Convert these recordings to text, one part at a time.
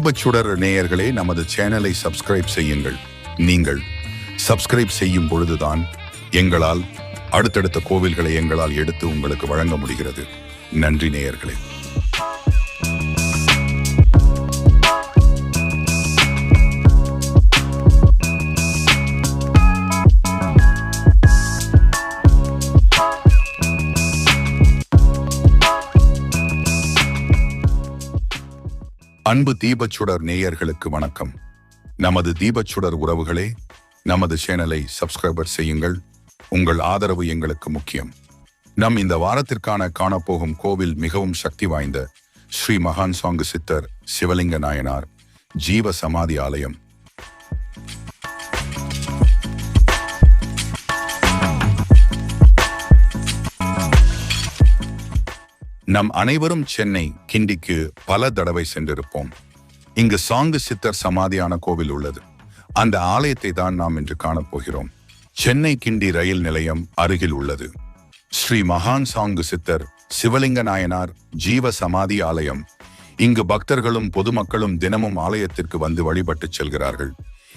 தீபச்சுடர் நேயர்களே நமது சேனலை சப்ஸ்கிரைப் செய்யுங்கள். நீங்கள் சப்ஸ்கிரைப் செய்யும் பொழுதுதான் எங்களால் அடுத்தடுத்த கோவில்களை எங்களால் எடுத்து உங்களுக்கு வழங்க முடிகிறது. நன்றி நேயர்களே. அன்பு தீபச்சுடர் நேயர்களுக்கு வணக்கம். நமது தீபச்சுடர் உறவுகளே நமது சேனலை சப்ஸ்கிரைபர் செய்யுங்கள். உங்கள் ஆதரவு எங்களுக்கு முக்கியம். நம் இந்த வாரத்திற்கான காணப்போகும் கோவில் மிகவும் சக்தி வாய்ந்த ஸ்ரீ மகான் சாங்கு சித்தர் சிவலிங்க நாயனார் ஜீவ சமாதி ஆலயம். நம் அனைவரும் சென்னை கிண்டிக்கு பல தடவை சென்றிருப்போம். இங்கு சாங்கு சித்தர் சமாதியான கோவில் உள்ளது. அந்த ஆலயத்தை தான் நாம் இன்று காணப்போகிறோம். சென்னை கிண்டி ரயில் நிலையம் அருகில் உள்ளது. ஸ்ரீ மகான் சாங்கு சித்தர் சிவலிங்க நாயனார் ஜீவ சமாதி ஆலயம். இங்கு பக்தர்களும் பொதுமக்களும் தினமும் ஆலயத்திற்கு வந்து வழிபட்டு செல்கிறார்கள்.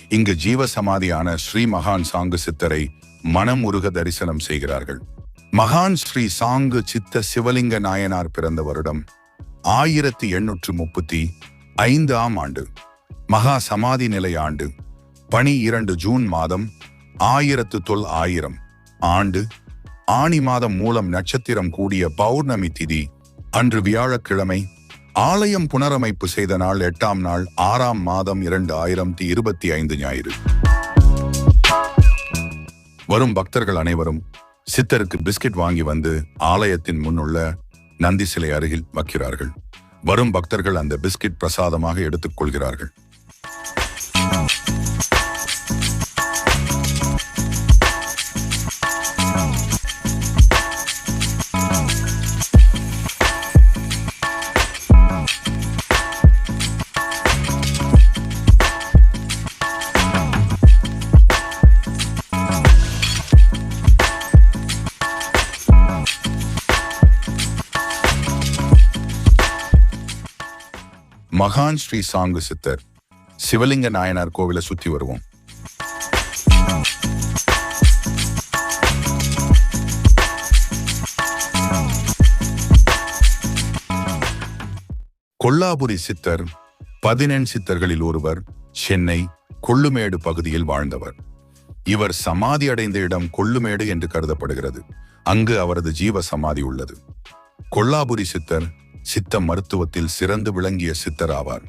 இங்கு ஜீவ சமாதியான ஸ்ரீ மகான் சாங்கு சித்தரை மனம் உருக தரிசனம் செய்கிறார்கள். மகான் ஸ்ரீ சாங்கு சித்த சிவலிங்க நாயனார் பிறந்த வருடம் ஆயிரத்தி எண்ணூற்று முப்பத்தி ஐந்து ஆம் ஆண்டு. மகா சமாதி நிலை ஆண்டு பனி இரண்டு ஜூன் மாதம் ஆயிரத்து தொல் ஆயிரம். ஆண்டு ஆணி மாதம் மூலம் நட்சத்திரம் கூடிய பௌர்ணமி திதி அன்று வியாழக்கிழமை ஆலயம் புனரமைப்பு செய்த நாள் எட்டாம் நாள் ஆறாம் மாதம் இரண்டு ஆயிரத்தி இருபத்தி ஐந்து ஞாயிறு. வரும் பக்தர்கள் அனைவரும் சித்தருக்கு பிஸ்கட் வாங்கி வந்து ஆலயத்தின் முன்னுள்ள நந்தி சிலை அருகில் வைக்கிறார்கள். வரும் பக்தர்கள் அந்த பிஸ்கட் பிரசாதமாக எடுத்துக் மகான் ஸ்ரீ சாங்கு சித்தர் சிவலிங்க நாயனார் கோவிலை சுத்தி வருவோம். கொல்லாபுரி சித்தர் பதினெண் சித்தர்களில் ஒருவர் சென்னை கொள்ளுமேடு பகுதியில் வாழ்ந்தவர். இவர் சமாதி அடைந்த இடம் கொள்ளுமேடு என்று கருதப்படுகிறது. அங்கு அவரது ஜீவ சமாதி உள்ளது. கொல்லாபுரி சித்தர் சித்த மருத்துவத்தில் சிறந்து விளங்கிய சித்தர் ஆவார்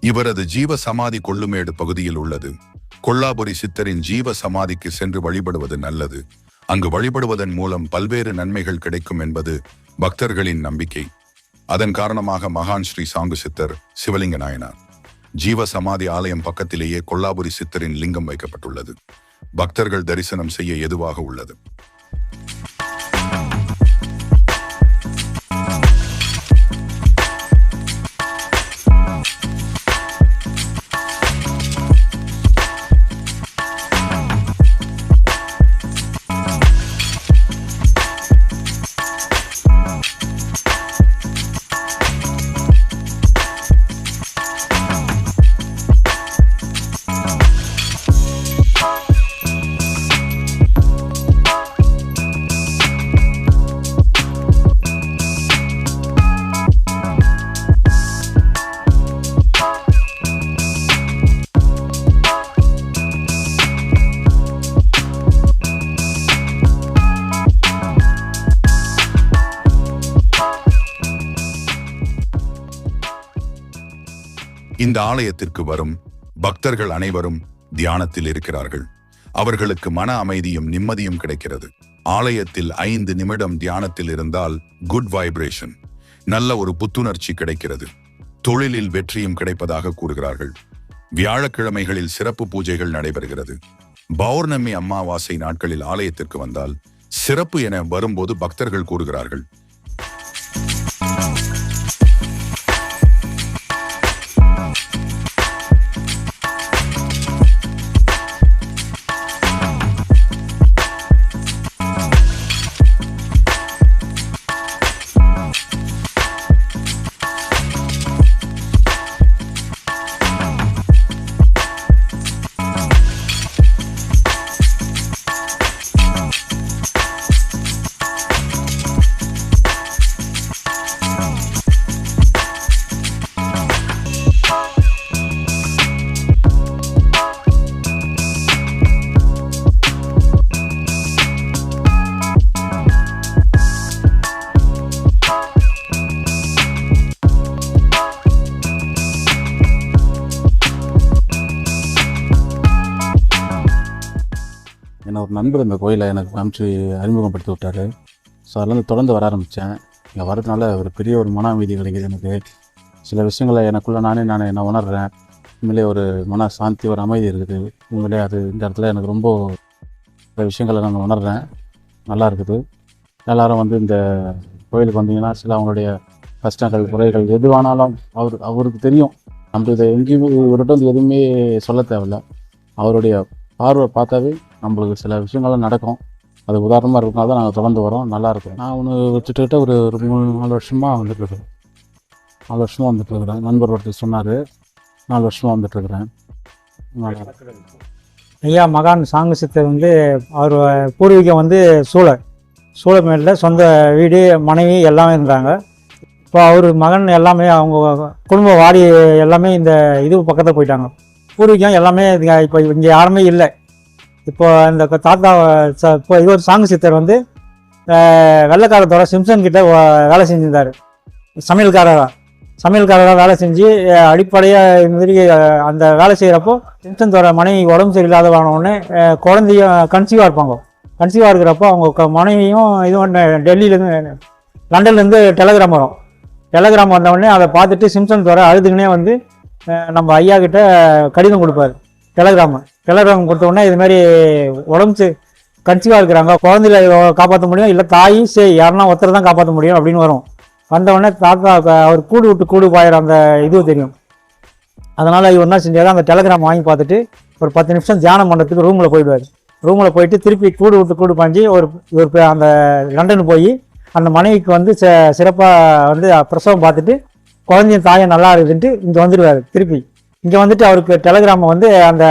இவரது ஜீவ சமாதி கொள்ளுமேடு பகுதியில் உள்ளது. கொல்லாபுரி சித்தரின் ஜீவ சமாதிக்கு சென்று வழிபடுவது நல்லது. அங்கு வழிபடுவதன் மூலம் பல்வேறு நன்மைகள் கிடைக்கும் என்பது பக்தர்களின் நம்பிக்கை. அதன் காரணமாக மகான் ஸ்ரீ சாங்கு சித்தர் சிவலிங்க நாயனார். ஜீவ சமாதி ஆலயம் பக்கத்திலேயே கொல்லாபுரி சித்தரின் லிங்கம் வைக்கப்பட்டுள்ளது. பக்தர்கள் தரிசனம் செய்ய எதுவாக உள்ளது? இந்த ஆலயத்திற்கு வரும் பக்தர்கள் அனைவரும் தியானத்தில் இருக்கிறார்கள். அவர்களுக்கு மன அமைதியும் நிம்மதியும் கிடைக்கிறது. ஆலயத்தில் ஐந்து நிமிடம் தியானத்தில் இருந்தால் குட் வைப்ரேஷன் நல்ல ஒரு புத்துணர்ச்சி கிடைக்கிறது. தொழிலில் வெற்றியும் கிடைப்பதாக கூறுகிறார்கள். வியாழக்கிழமைகளில் சிறப்பு பூஜைகள் நடைபெறுகிறது. பௌர்ணமி அமாவாசை நாட்களில் ஆலயத்திற்கு வந்தால் சிறப்பு என வரும்போது பக்தர்கள் கூறுகிறார்கள். நண்பர் இந்த கோயிலை எனக்கு அனுப்பிச்சு அறிமுகப்படுத்தி விட்டார். ஸோ அதுலேருந்து தொடர்ந்து வர ஆரம்பித்தேன் இங்கே வரதுனால ஒரு பெரிய ஒரு மன அமைதி கிடைக்குது எனக்கு. சில விஷயங்களை எனக்குள்ளே நானே நான் என்ன உணர்கிறேன் உண்மையிலே ஒரு மன சாந்தி ஒரு அமைதி இருக்குது. உண்மையிலே அது இந்த இடத்துல எனக்கு ரொம்ப சில விஷயங்களை நான் உணர்கிறேன் நல்லா இருக்குது. எல்லாரும் வந்து இந்த கோயிலுக்கு வந்தீங்கன்னா சில அவங்களுடைய கஷ்டங்கள் குறைகள் எதுவானாலும் அவர் அவருக்கு தெரியும். நம்ம இதை எங்கேயுமே இவர்கிட்ட வந்து எதுவுமே சொல்ல தேவையில்ல. அவருடைய பார்வை பார்த்தாவே நம்மளுக்கு சில விஷயங்கள்லாம் நடக்கும். அது உதாரணமாக இருக்கனால தான் நாங்கள் தொடர்ந்து வரோம். நல்லா இருக்கும். நான் ஒன்று வச்சுட்டுக்கிட்ட ஒரு ஒரு மூணு நாலு வருஷமாக வந்துட்டுருக்குறேன் நாலு வருஷமாக வந்துட்டு இருக்கிறேன் நண்பர் ஒருத்தர் சொன்னார். நாலு வருஷமாக வந்துட்டு இருக்கிறேன் ஐயா மகான் சாங்கு சித்தர் வந்து அவர் பூர்வீகம் வந்து சூளை சூழமேட்டில் சொந்த வீடு மனைவி எல்லாமே இருந்தாங்க. இப்போ அவர் மகன் எல்லாமே அவங்க குடும்ப வாடி எல்லாமே இந்த இது பக்கத்தில் போயிட்டாங்க. பூர்வீகம் எல்லாமே இது- இப்போ இங்கே யாருமே இல்லை. இப்போ இந்த தாத்தா ச- இப்போ இது ஒரு சாங்கு சித்தர் வந்து வெள்ளக்காரத்தோட வெள்ளைக்காரத்தோட சிம்சன் கிட்ட வேலை செஞ்சிருந்தார். சமையல்காரராக சமையல்காரராக வேலை செஞ்சு அடிப்படையாக இந்த மாதிரி அந்த வேலை செய்கிறப்போ சிம்சன் தோட மனைவி உடம்பு சரியில்லாத உடனே குழந்தையும் கன்சீவாக இருப்பாங்க. கன்சீவாக இருக்கிறப்போ அவங்க மனைவியும் இதுவும் டெல்லியிலேருந்து லண்டன்லேருந்து டெலகிராம் வரும். டெலகிராம் வந்தவுடனே அதை பார்த்துட்டு சிம்சன் தோற அழுதுகினே வந்து நம்ம ஐயா கிட்ட கடிதம் கொடுப்பாரு. டெலகிராமு டெலகிராம் கொடுத்த உடனே இது மாதிரி உடம்பு கன்சீவாக இருக்கிறாங்க. குழந்தையில காப்பாற்ற முடியும்? இல்லை தாய் சரி யாருன்னா ஒருத்தர் தான் காப்பாற்ற முடியும் அப்படின்னு வரும். வந்தவுடனே தாத்தா அவர் கூடு விட்டு கூடு பாயிற அந்த இது தெரியும். அதனால் இவர் என்ன செஞ்சார்? அந்த டெலகிராம் வாங்கி பார்த்துட்டு ஒரு பத்து நிமிஷம் தியானம் பண்ணுறதுக்கு ரூமில் போயிடுவார். ரூமில் போயிட்டு திருப்பி கூடு விட்டு கூடு பாஞ்சி ஒரு இவர் அந்த லண்டன் போய் அந்த மனைவிக்கு வந்து ச சிறப்பாக வந்து பிரசவம் பார்த்துட்டு குழந்தையும் தாயும் நல்லா இருக்குதுன்ட்டு இங்கே வந்துடுவார் திருப்பி. இங்கே வந்துட்டு அவருக்கு டெலகிராமை வந்து அந்த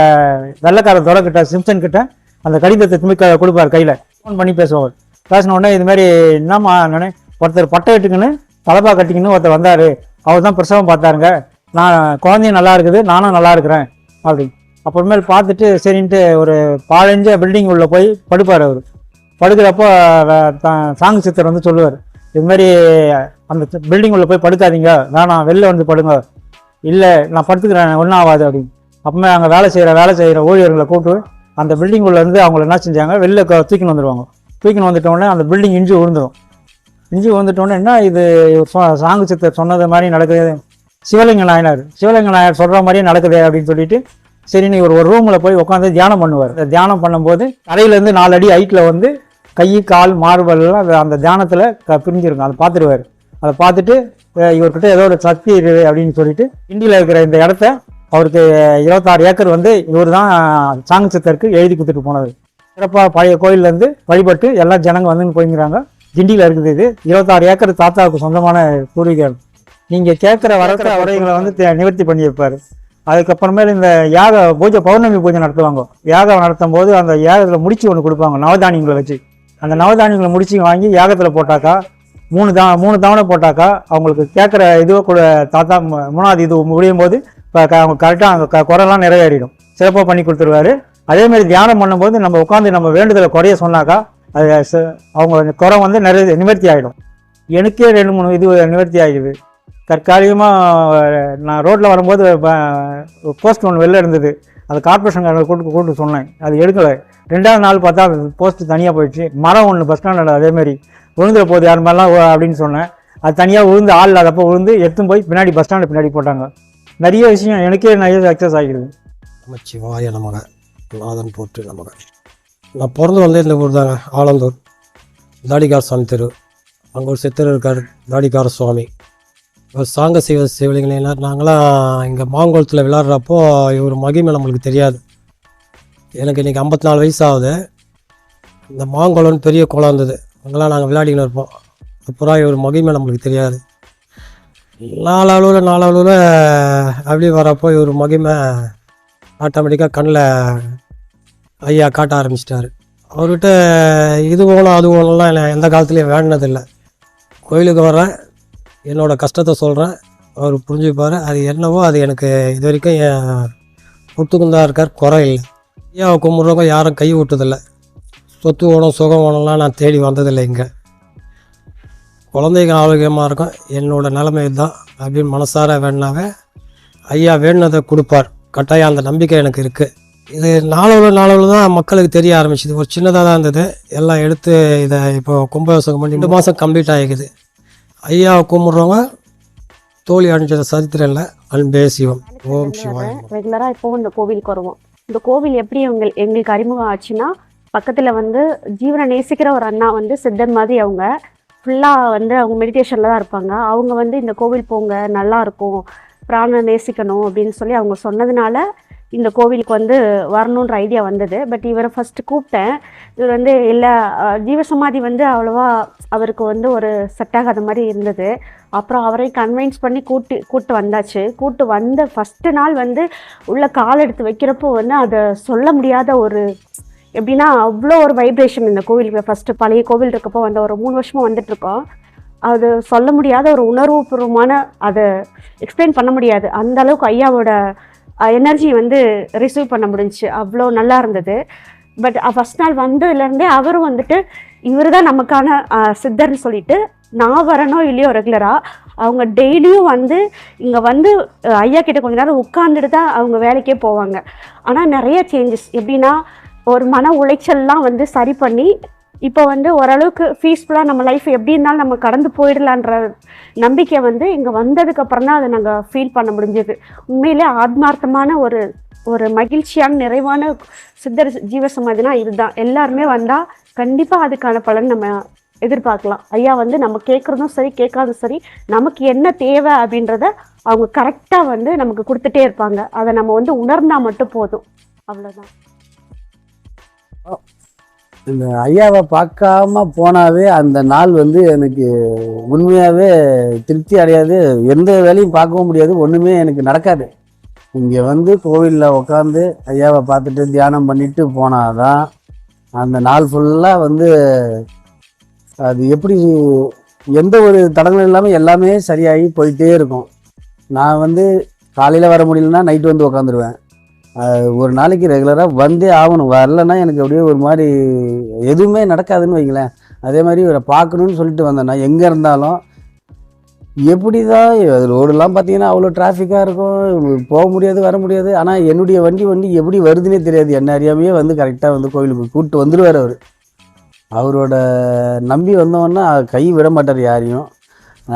வெள்ளைக்கார துறை கிட்ட சிம்சன் கிட்ட அந்த கடிதத்தை திரும்பி கொடுப்பார் கையில். ஃபோன் பண்ணி பேசுவார். பேசின உடனே இது மாதிரி என்னம்மா நானே ஒருத்தர் பட்டை இட்டுக்குன்னு தலப்பா கட்டிக்கின்னு ஒருத்தர் வந்தார். அவர் தான் பிரசவம் பார்த்தாருங்க. நான் குழந்தையும் நல்லா இருக்குது நானும் நல்லா இருக்கிறேன். அப்படி அப்புறமேல் பார்த்துட்டு சரின்ட்டு ஒரு பாலஞ்ச பில்டிங் உள்ளே போய் படுப்பார் அவர். படுக்கிறப்போ சாங் த- சித்தர் வந்து சொல்லுவார். இது மாதிரி அந்த பில்டிங் உள்ளே போய் படுக்காதீங்க. வேணாம் வெளில வந்து படுங்க. இல்லை நான் படுத்துக்கிறேன் ஒன்றும் ஆகாது அப்படின்னு. அப்போமே அங்கே வேலை செய்கிற வேலை செய்கிற ஊழியர்களை கூப்பிட்டு அந்த பில்டிங் உள்ளேருந்து அவங்கள என்ன செஞ்சாங்க வெளில தூக்கின்னு வந்துடுவாங்க தூக்கின்னு வந்துட்டோடனே அந்த பில்டிங் இஞ்சி விழுந்துடும் இஞ்சி விழுந்துட்டோடனே என்ன இது சாங்கு சித்தர் சொன்னது மாதிரி நடக்குது. சிவலிங்க நாயனார் சிவலிங்க நாயனார் சொல்கிற மாதிரியே நடக்குது அப்படின்னு சொல்லிட்டு சரி நீ ஒரு ஒரு ரூமில் போய் உட்காந்து தியானம் பண்ணுவார். தியானம் பண்ணும்போது கடையிலேருந்து நாலு அடி ஹைட்டில் வந்து கை கால் மார்பல்லாம் அந்த தியானத்தில் க பிரிஞ்சிருக்கும். அதை பார்த்துருவார். அதை பார்த்துட்டு இவர்கிட்ட ஏதோ ஒரு சக்தி இருக்குது அப்படின்னு சொல்லிட்டு இந்தியில் இருக்கிற இந்த இடத்த அவருக்கு இருபத்தாறு ஏக்கர் வந்து இவர் தான் சாங்கு சித்தருக்கு எழுதி கொடுத்துட்டு போனது சிறப்பாக பழைய கோயில்லேருந்து வழிபட்டு எல்லா ஜனங்க வந்து போய்ங்கிறாங்க கிண்டியில் இருக்குது இது. இருபத்தாறு ஏக்கர் தாத்தாவுக்கு சொந்தமான பூர்வீகம். நீங்கள் கேட்குற வரக்கிற உரைகளை வந்து நிவர்த்தி பண்ணி வைப்பார் அதுக்கப்புறமேல இந்த யாக பூஜை பௌர்ணமி பூஜை நடத்துவாங்க. யாகம் நடத்தும் போது அந்த யாகத்தில் முடிச்சு ஒன்று கொடுப்பாங்க. நவதானியங்களை வச்சு. அந்த நவதானியங்களை முடிச்சு வாங்கி யாகத்தில் போட்டாக்கா மூணு தா மூணு தவணை போட்டாக்கா அவங்களுக்கு கேட்குற இதுவோ கூட தாத்தா மு- மூணாவது இது முடியும் போது இப்போ அவங்க கரெக்டாக அந்த க- குறைலாம் நிறைவேறிடும். சிறப்பாக பண்ணி கொடுத்துருவாரு. அதேமாதிரி தியானம் பண்ணும்போது நம்ம உட்காந்து நம்ம வேண்டுதலை குறைய சொன்னாக்கா அது ச- அவங்க குறை வந்து நிறைய நிவர்த்தி ஆகிடும் எனக்கே ரெண்டு மூணு இது நிவர்த்தி ஆகிடுது தற்காலிகமாக நான் ரோட்டில் வரும்போது போஸ்ட் ஒன்று வெளில இருந்தது. அது கார்பரேஷன் கூட்டு கூட்டு சொன்னேன். அது எடுக்கலை. ரெண்டாவது நாள் பார்த்தா போஸ்ட் தனியாக போயிடுச்சு. மரம் ஒன்று பஸ் ஸ்டாண்டில் அதேமாரி விழுந்துட போகுது யார் மாதிரிலாம் அப்படின்னு சொன்னேன். அது தனியாக விழுந்து ஆள் இல்லாதப்போ விழுந்து எடுத்துன்னு போய் பின்னாடி பஸ் ஸ்டாண்டு பின்னாடி போட்டாங்க. நிறைய விஷயம் எனக்கே நிறைய சக்ஸஸ் ஆகிடுது. நமச்சிவாய நமக நாதன் போற்று நமக. நான் பிறந்து வந்து இந்த ஊர் தாங்க ஆலந்தூர். தாடிகார சுவாமி தெரு. அங்கே ஒரு சித்தர் இருக்கார் தாடிகார சுவாமி. இவர் சாங்க செய்வ சிவலிங்கன்னா நாங்களாம் இங்கே மாங்குளத்தில் விளாட்றப்போ இவர் மகிமை நம்மளுக்கு தெரியாது. எனக்கு இன்றைக்கி ஐம்பத்தி நாலு வயசு ஆகுது. இந்த மாங்குளம்னு பெரிய குளம் இருந்தது. அங்கெல்லாம் நாங்கள் விளையாடிக்கின்னு இருப்போம். அப்புறம் இவர் மகிமை நம்மளுக்கு தெரியாது. நாலளவில் நாலளவில் அப்படியே வரப்போ இவர் மகிமை ஆட்டோமேட்டிக்காக கண்ணில் ஐயா காட்ட ஆரம்பிச்சிட்டாரு. அவர்கிட்ட இது போகணும் அது போகணும்லாம் நான் எந்த காலத்துலேயும் வேண்டினதில்லை. கோயிலுக்கு வர்றேன் என்னோடய கஷ்டத்தை சொல்கிறேன் அவர் புரிஞ்சுப்பார். அது என்னவோ அது எனக்கு இது வரைக்கும் என் ஒத்துக்குந்தா இருக்கார் குறை இல்லை. ஐயாவை கும்பிட்றவங்க யாரும் கை விட்டதில்லை சொத்து வேணும் சுகம் வேணும்லாம் நான் தேடி வந்ததில்லை இங்கே. குழந்தைங்க ஆரோக்கியமாக இருக்கும். என்னோட நிலைமை தான் அப்படின்னு மனசார வேணாவே ஐயா வேணுனதை கொடுப்பார். கட்டாயம் அந்த நம்பிக்கை எனக்கு இருக்குது இது நாளவில் நாளவில் தான் மக்களுக்கு தெரிய ஆரம்பிச்சுது. ஒரு சின்னதாக தான் இருந்தது. எல்லாம் எடுத்து இதை இப்போ கும்பாபிஷேகம் பண்ணி ரெண்டு மாதம் கம்ப்ளீட் ஆகிக்குது. ஐயாவை கும்பிட்றவங்க தோழி அணிஞ்ச சரித்திரம் இல்லை. அன்பே சிவம். ஓம் சிவாய். ரெகுலராக இப்போ இந்த கோவிலுக்கு வருவோம். இந்த கோவில் எப்படி எங்கள் எங்களுக்கு அறிமுகம் ஆச்சுன்னா பக்கத்தில் வந்து ஜீவனை நேசிக்கிற ஒரு அண்ணா வந்து சித்தர் மாதிரி அவங்க. ஃபுல்லாக வந்து அவங்க மெடிடேஷனில் தான் இருப்பாங்க. அவங்க வந்து இந்த கோவில் போங்க நல்லாயிருக்கும் பிராண நேசிக்கணும் அப்படின்னு சொல்லி அவங்க சொன்னதுனால இந்த கோவிலுக்கு வந்து வரணுன்ற ஐடியா வந்தது. பட் இவரை ஃபஸ்ட்டு கூப்பிட்டேன். இவர் வந்து இல்லை ஜீவசமாதி வந்து அவ்வளோவா அவருக்கு வந்து ஒரு செட் ஆகாத மாதிரி இருந்தது. அப்புறம் அவரை கன்வின்ஸ் பண்ணி கூட்டி கூப்பிட்டு வந்தாச்சு. கூப்பிட்டு வந்த ஃபஸ்ட்டு நாள் வந்து உள்ள கால் எடுத்து வைக்கிறப்போ வந்து அதை சொல்ல முடியாத ஒரு எப்படின்னா அவ்வளோ ஒரு வைப்ரேஷன் இந்த கோவிலுக்கு ஃபஸ்ட்டு பழைய கோவில் இருக்கப்போ வந்து ஒரு மூணு வருஷமாக வந்துட்டுருக்கோம். அது சொல்ல முடியாத ஒரு உணர்வுபூர்வமான அதை எக்ஸ்பிளைன் பண்ண முடியாது. அந்த அளவுக்கு ஐயாவோட எனர்ஜி வந்து ரிசீவ் பண்ண முடிஞ்சுச்சு. அவ்வளோ நல்லா இருந்தது. பட் ஃபஸ்ட் நாள் வந்ததுலேருந்தே அவரும் வந்துட்டு இவர் தான் நமக்கான சித்தர்னு சொல்லிட்டு நான் வரணும் இல்லையோ ரெகுலராக அவங்க டெய்லியும் வந்து இங்கே வந்து ஐயா கிட்ட கொஞ்ச நேரம் உட்காந்துட்டு தான் அவங்க வேலைக்கே போவாங்க. ஆனால் நிறைய சேஞ்சஸ் எப்படின்னா ஒரு மன உளைச்சல்லாம் வந்து சரி பண்ணி இப்போ வந்து ஓரளவுக்கு பீஸ்ஃபுல்லாக நம்ம லைஃப் எப்படி இருந்தாலும் நம்ம கடந்து போயிடலான்ற நம்பிக்கை வந்து இங்கே வந்ததுக்கப்புறம் தான் அதை நாங்கள் ஃபீல் பண்ண முடிஞ்சது. உண்மையிலே ஆத்மார்த்தமான ஒரு ஒரு மகிழ்ச்சியான நிறைவான சித்தர் ஜீவசமாதினா இதுதான். எல்லாருமே வந்தால் கண்டிப்பாக அதுக்கான பலன் நம்ம எதிர்பார்க்கலாம். ஐயா வந்து நம்ம கேட்குறதும் சரி கேட்காதும் சரி நமக்கு என்ன தேவை அப்படின்றத அவங்க கரெக்டாக வந்து நமக்கு கொடுத்துட்டே இருப்பாங்க. அதை நம்ம வந்து உணர்ந்தால் மட்டும் போதும். அவ்வளோதான் இந்த ஐயாவை பார்க்காம போனாவே அந்த நாள் வந்து எனக்கு உண்மையாகவே திருப்தி அடையாது. எந்த வேலையும் பார்க்கவும் முடியாது. ஒன்றுமே எனக்கு நடக்காது. இங்கே வந்து கோவிலில் உட்காந்து ஐயாவை பார்த்துட்டு தியானம் பண்ணிட்டு போனாதான் அந்த நாள் ஃபுல்லாக வந்து அது எப்படி எந்த ஒரு தடங்களும் இல்லாமல் எல்லாமே சரியாகி போயிட்டே இருக்கும். நான் வந்து காலையில் வர முடியலன்னா நைட்டு வந்து உட்காந்துருவேன் ஒரு நாளைக்கு ரெகுலராக வந்தே ஆகணும். வரலன்னா எனக்கு அப்படியே ஒரு மாதிரி எதுவுமே நடக்காதுன்னு வைங்களேன். அதே மாதிரி இவரை பார்க்கணுன்னு சொல்லிட்டு வந்தேன்னா எங்கே இருந்தாலும் எப்படி தான் ரோடெல்லாம் பார்த்தீங்கன்னா அவ்வளோ டிராஃபிக்காக இருக்கும். போக முடியாது வர முடியாது. ஆனால் என்னுடைய வண்டி வண்டி எப்படி வருதுன்னே தெரியாது. என்ன அறியாமையே வந்து கரெக்டாக வந்து கோயிலுக்கு கூப்பிட்டு வந்துடுவார் அவர். அவரோட நம்பி வந்தோன்னா கை விட மாட்டார் யாரையும்.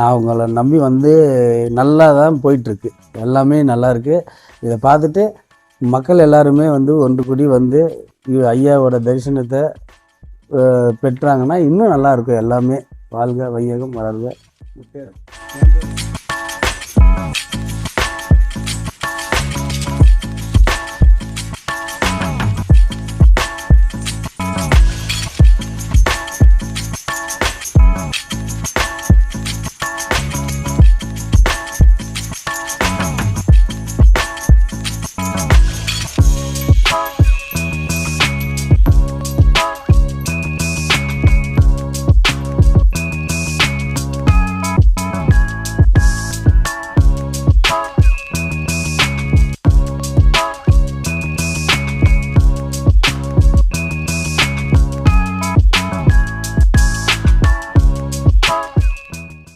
அவங்கள நம்பி வந்து நல்லா தான் போயிட்டுருக்கு. எல்லாமே நல்லாயிருக்கு இதை பார்த்துட்டு மக்கள் எல்லாருமே வந்து ஒன்று கூடி வந்து ஐயாவோட தரிசனத்தை பெற்றாங்கன்னா இன்னும் நல்லா இருக்கும். எல்லாமே வாழ்க வையகம் வளர்க.